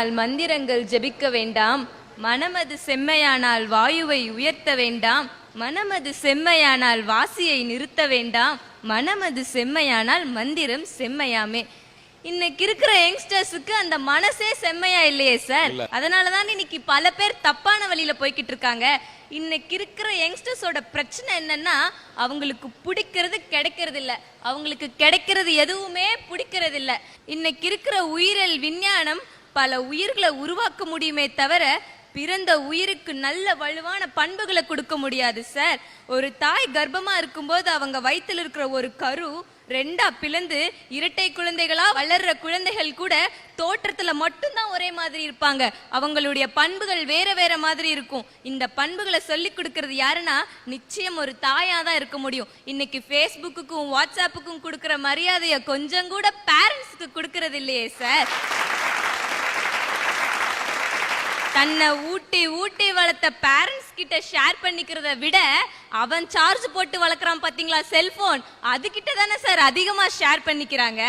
செம்மையானால் மந்திரங்கள் ஜெபிக்க வேண்டாம். மனமது செம்மையானால் வாயுவை உயர்த்த வேண்டாம். மனமது செம்மையானால் வாசியை நிறுத்த வேண்டாம். மனமது செம்மையானால் மந்திரம் செம்மையாமே. இன்னைக்கு இருக்கிற யங்ஸ்டர்ஸுக்கு அந்த மனசே செம்மையா இல்லையே சார்? அதனாலதான் இன்னைக்கு பல பேர் தப்பான வழியில போய்கிட்டு இருக்காங்க. இன்னைக்கு இருக்கிற யங்ஸ்டர்ஸோட பிரச்சனை என்னன்னா அவங்களுக்கு பிடிக்கிறது கிடைக்கிறது இல்ல அவங்களுக்கு கிடைக்கிறது எதுவுமே பிடிக்கிறது இல்ல இன்னைக்கு இருக்கிற உயிரியல் விஞ்ஞானம் பல உயிர்களை உருவாக்க முடியுமே தவிர பிறந்த உயிருக்கு நல்ல வலுவான பண்புகளை கொடுக்க முடியாது சார். ஒரு தாய் கர்ப்பமா இருக்கும்போது அவங்க வயிற்றுல இருக்கிற ஒரு கரு ரெண்டா பிளந்து இரட்டை குழந்தைகளா வளர்ற குழந்தைகள் கூட தோற்றத்துல மட்டும்தான் ஒரே மாதிரி இருப்பாங்க. அவங்களுடைய பண்புகள் வேற வேற மாதிரி இருக்கும். இந்த பண்புகளை சொல்லி கொடுக்கறது யாருன்னா நிச்சயம் ஒரு தாயா தான் இருக்க முடியும். இன்னைக்கு ஃபேஸ்புக்குக்கும் வாட்ஸ்அப்புக்கும் கொடுக்குற மரியாதையை கொஞ்சம் கூட பேரண்ட்ஸ்க்கு கொடுக்கறது இல்லையே சார். தன்னை ஊட்டி ஊட்டி வளர்த்த பேரண்ட்ஸ் கிட்ட ஷேர் பண்ணிக்கிறத விட அவன் சார்ஜ் போட்டு வளர்க்குறான் பார்த்தீங்களா செல்போன் அதுகிட்ட தானே சார் அதிகமாக ஷேர் பண்ணிக்கிறாங்க.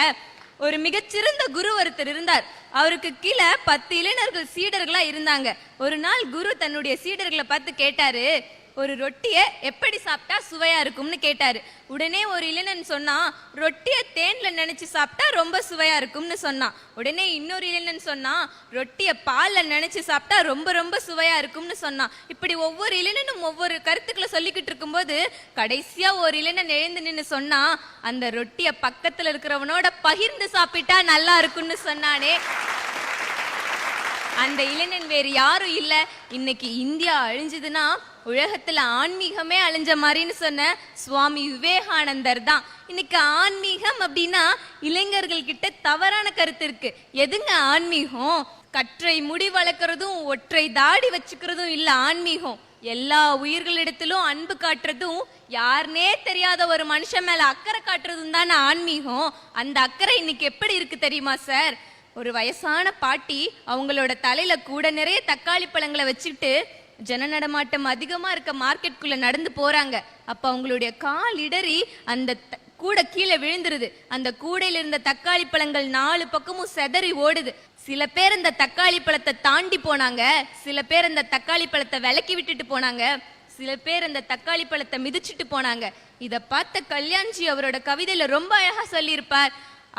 ஒரு மிகச்சிறந்த குரு ஒருத்தர் இருந்தார். அவருக்கு கீழே பத்து இளைஞர்கள் சீடர்களா இருந்தாங்க. ஒரு நாள் குரு தன்னுடைய சீடர்களை பார்த்து கேட்டாரு ஒரு ரொட்டியை எப்படி சாப்பிட்டா சுவையா இருக்கும்னு கேட்டாரு. உடனே ஒரு இளைஞன் சொன்னான் ரொட்டியை தேன்ல நினைச்சு சாப்பிட்டா ரொம்ப சுவையா இருக்கும்னு சொன்னான். உடனே இன்னொரு இளைஞன் சொன்னான் ரொட்டியை பால்ல நினைச்சு சாப்பிட்டா ரொம்ப ரொம்ப சுவையா இருக்கும்னு சொன்னான். இப்படி ஒவ்வொரு இளைஞனும் ஒவ்வொரு கருத்துக்களை சொல்லிக்கிட்டு இருக்கும்போது கடைசியா ஒரு இளைஞன் எழுந்து நின்று சொன்னான் அந்த ரொட்டியை பக்கத்துல இருக்கிறவனோட பகிர்ந்து சாப்பிட்டா நல்லா இருக்கும்னு சொன்னானே. அந்த இளைஞன் வேறு யாரும் இல்லை. இன்னைக்கு இந்தியா அழிஞ்சதுன்னா உலகத்துல ஆன்மீகமே அழிஞ்ச மாதிரின்னு சொன்ன சுவாமி விவேகானந்தர் தான். இன்னைக்கு ஆன்மீகம் அப்படின்னா இளைஞர்கள் கிட்ட தவறான கருத்து இருக்கு. எதுங்க ஆன்மீகம்? கற்றை முடி வளர்க்கறதும் ஒற்றை தாடி வச்சுக்கிறதும் இல்ல ஆன்மீகம். எல்லா உயிர்களிடத்திலும் அன்பு காட்டுறதும் யாருனே தெரியாத ஒரு மனுஷன் மேல அக்கறை காட்டுறதும் தானே ஆன்மீகம். அந்த அக்கறை இன்னைக்கு எப்படி இருக்கு தெரியுமா சார்? ஒரு வயசான பாட்டி அவங்களோட தலையில கூட நிறைய தக்காளி பழங்களை வச்சுக்கிட்டு ஜன நடமாட்டம் அதிகமா இருக்க மார்க்கெட்டுக்குள்ள நடந்து போறாங்க. அப்ப அவங்களுடைய கால் இடறி அந்த கூட கூடை கீழே விழுந்துருது. அந்த கூடையில இருந்த தக்காளி பழங்கள் நாலு பக்கமும் செதறி ஓடுது. சில பேர் இந்த தக்காளி பழத்தை தாண்டி போனாங்க. சில பேர் இந்த தக்காளி பழத்தை விலக்கி விட்டுட்டு போனாங்க. சில பேர் அந்த தக்காளி பழத்தை மிதிச்சிட்டு போனாங்க. இத பார்த்த கல்யாண்ஜி அவரோட கவிதையில ரொம்ப அழகா சொல்லியிருப்பார்.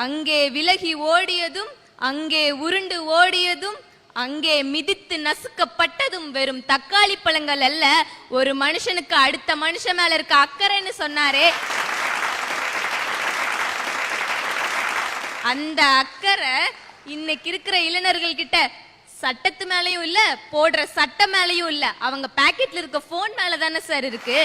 அங்கே விலகி ஓடியதும் அங்கே உருண்டு ஓடியதும் அங்கே மிதித்து நசுக்கப்பட்டதும் வெறும் தக்காளி பழங்கள் அல்ல. ஒரு மனுஷனுக்கு அடுத்த மனுஷன் மேல இருக்க அக்கறைன்னு சொன்னாரே. அந்த அக்கறை இன்னைக்கு இருக்கிற இளைஞர்கள் கிட்ட சட்டத்து மேலையும் இல்ல போடுற சட்ட மேலையும் இல்ல. அவங்க பாக்கெட்ல இருக்க போன் மேல தானே சார் இருக்கு.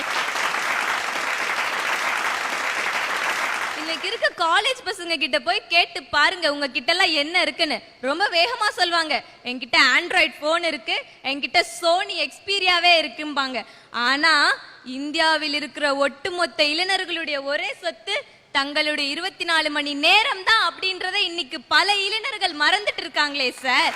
இன்னைக்கு இருக்க காலேஜ் பசங்க கிட்ட போய் கேட்டு பாருங்க உங்க கிட்ட எல்லாம் என்ன இருக்குன்னு. ரொம்ப வேகமா சொல்லுவாங்க என்கிட்ட ஆண்ட்ராய்ட் போன் இருக்கு என்கிட்ட சோனி எக்ஸ்பீரியாவே இருக்கும்பாங்க. ஆனா இந்தியாவில் இருக்கிற ஒட்டுமொத்த இளைஞர்களுடைய ஒரே சொத்து தங்களுடைய இருபத்தி நாலு மணி நேரம் தான் அப்படின்றத இன்னைக்கு பல இளைஞர்கள் மறந்துட்டு இருக்காங்களே சார்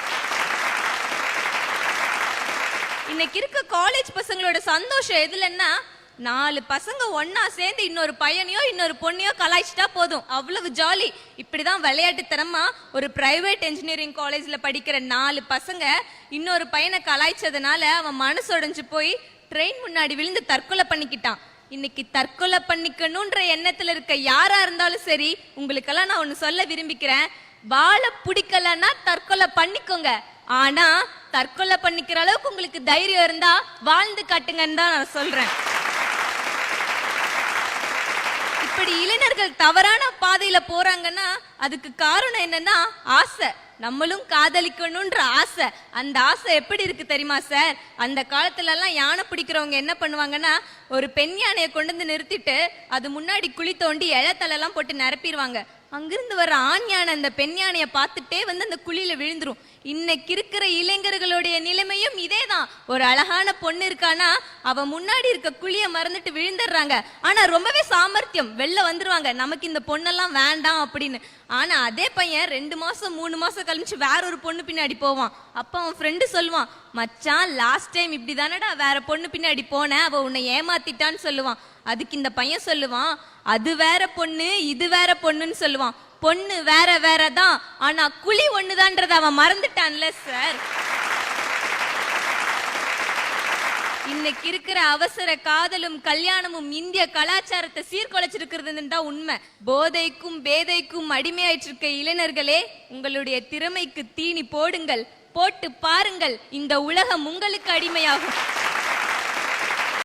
இன்னைக்கு இருக்க காலேஜ் பசங்களோட சந்தோஷம் எதுலன்னா நாலு பசங்க ஒன்னா சேர்ந்து இன்னொரு பையனையோ இன்னொரு பொண்ணையோ கலாய்ச்சிட்டா போதும். அவ்வளவு ஜாலி இப்படிதான் விளையாட்டுத்தனமா ஒரு பிரைவேட் இன்ஜினியரிங் காலேஜ்ல படிக்கிற நாலு பசங்க இன்னொரு பையனை கலாய்ச்சதுனால அவன் மனசு உடைஞ்சு போய் ட்ரெயின் முன்னாடி விழுந்து தற்கொலை பண்ணிக்கிட்டான். இன்னைக்கு தற்கொலை பண்ணிக்கணும்ன்ற எண்ணத்துல இருக்க யாரா இருந்தாலும் சரி உங்களுக்கெல்லாம் நான் ஒண்ணு சொல்ல விரும்பிக்கிறேன். வாழ பிடிக்கலன்னா தற்கொலை பண்ணிக்கோங்க. ஆனா தற்கொலை பண்ணிக்கிற அளவுக்கு உங்களுக்கு தைரியம் இருந்தா வாழ்ந்து காட்டுங்கன்னு தான் நான் சொல்றேன். இப்படி இளைஞர்கள் தவறான பாதையில போறாங்கன்னா அதுக்கு காரணம் என்னன்னா ஆசை. நம்மளும் காதலிக்கணும்ன்ற ஆசை. அந்த ஆசை எப்படி இருக்கு தெரியுமா சார்? அந்த காலத்துல எல்லாம் யானை பிடிக்கிறவங்க என்ன பண்ணுவாங்கன்னா ஒரு பெண் யானையை கொண்டு வந்து நிறுத்திட்டு அது முன்னாடி குழி தோண்டி இழத்தலெல்லாம் போட்டு நிரப்பிடுவாங்க. அங்கிருந்து வர ஆண் யானை அந்த பெண் யானையை பார்த்துட்டே வந்து அந்த குழியில விழுந்துரும். இன்னைக்கு இருக்கிற இளைஞர்களுடைய நிலைமையும் இதேதான். ஒரு அழகான பொண்ணு இருக்கானா அவ முன்னாடி இருக்க குழிய மறந்துட்டு விழுந்துடுறாங்க. ஆனா ரொம்பவே சாமர்த்தியம். வெளில வந்துருவாங்க. நமக்கு இந்த பொண்ணெல்லாம் வேண்டாம் அப்படின்னு. ஆனா அதே பையன் ரெண்டு மாசம் மூணு மாசம் கழிச்சு வேற ஒரு பொண்ணு பின்னாடி போவான். அப்ப அவன் ஃப்ரெண்டு சொல்லுவான் மச்சான் லாஸ்ட் டைம் இப்படி தானடா வேற பொண்ணு பின்னாடி போனேன் அவ உன்னை ஏமாத்திட்டான்னு சொல்லுவான். அதுக்கு இந்த பையன் சொல்லுவான் அது வேற பொண்ணு இது வேற பொண்ணுன்னு சொல்லுவான். பொண்ணு வேற வேற தான் ஆனா குழி ஒண்ணுதான்றத அவன் மறந்துட்டான்ல சார் இன்னைக்கு இருக்கிற அவசர காதலும் கல்யாணமும் இந்திய கலாச்சாரத்தை சீர்குலைச்சிருக்கிறதுன்னு தான் உண்மை. போதைக்கும் பேதைக்கும் அடிமையாயிட்டு இருக்க இளைஞர்களே உங்களுடைய திறமைக்கு தீனி போடுங்கள். போட்டு பாருங்கள். இந்த உலகம் உங்களுக்கு அடிமையாகும்.